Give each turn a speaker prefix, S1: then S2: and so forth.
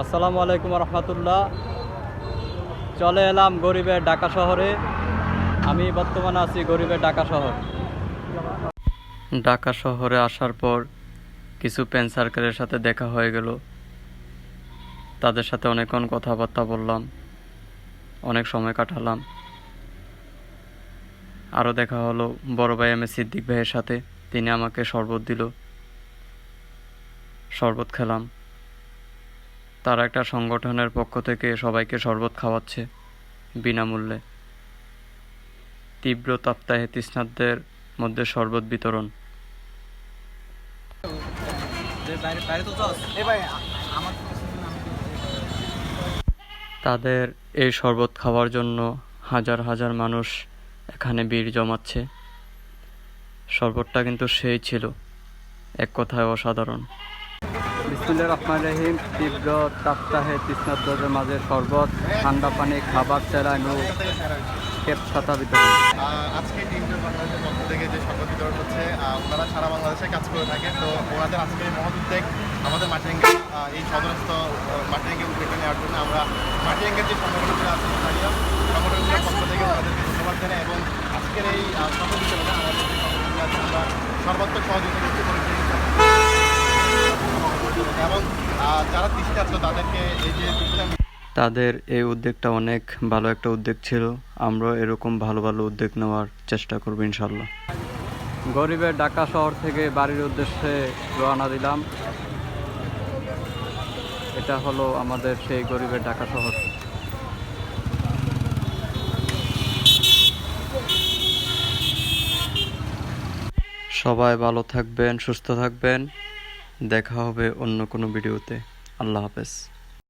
S1: আসসালামু আলাইকুম রহমতুল্লাহ। চলে এলাম গরিবের ঢাকা শহরে। আমি বর্তমানে আছি গরিবের ঢাকা শহর। ঢাকা শহরে আসার পর কিছু পেন সার্কেলের সাথে দেখা হয়ে গেল। তাদের সাথে অনেকক্ষণ কথাবার্তা বললাম। অনেক সময় কাটালাম। আরও দেখা হলো বড় ভাই এম এ সিদ্দিক ভাইয়ের সাথে। তিনি আমাকে শরবত দিল। শরবত খেলাম। তারা একটা সংগঠনের পক্ষ থেকে সবাইকে শরবত খাওয়াচ্ছে, বিনামূল্যে। তীব্র তাপ্তাহে তৃষ্ণার্তদের মধ্যে শরবত বিতরণ। তাদের এই শরবত খাওয়ার জন্য হাজার হাজার মানুষ এখানে ভিড় জমাচ্ছে। শরবতটা কিন্তু সেই ছিল, এক কথায় অসাধারণ। বিসমুল্লাহ রহমান রহিম, তীব্র তাপ্তাহে তৃষ্ণার্তদের মাঝে শরবত, ঠান্ডা পানি, খাবার চেরানো কেপ ছাতা বিতরণ।
S2: আজকে বাংলাদেশের পক্ষ থেকে যে শরবত বিতরণ হচ্ছে ওনারা সারা বাংলাদেশে কাজ করে থাকেন। তো ওনাদের আজকে মহৎ উদ্যোগ আমাদের মাটিয়াঙ্গে এই সদরস্থ মাটিয়াঙ্গে উদ্যোগ নেওয়ার জন্য আমরা মাটিয়াঙ্গের যে যারা তৃষ্ণার্ত তাদেরকে এই যে
S1: তাদের এই উদ্যোগটা অনেক ভালো একটা উদ্যোগ ছিল। আমরা এরকম ভালো ভালো উদ্যোগ নেওয়ার চেষ্টা করব ইনশাল্লাহ গরিবের ঢাকা শহর থেকে বাড়ির উদ্দেশ্যে রওনা দিলাম। এটা হলো আমাদের সেই গরিবের ঢাকা শহর। সবাই ভালো থাকবেন সুস্থ থাকবেন। দেখা হবে অন্য কোনো ভিডিওতে। আল্লাহ হাফেজ।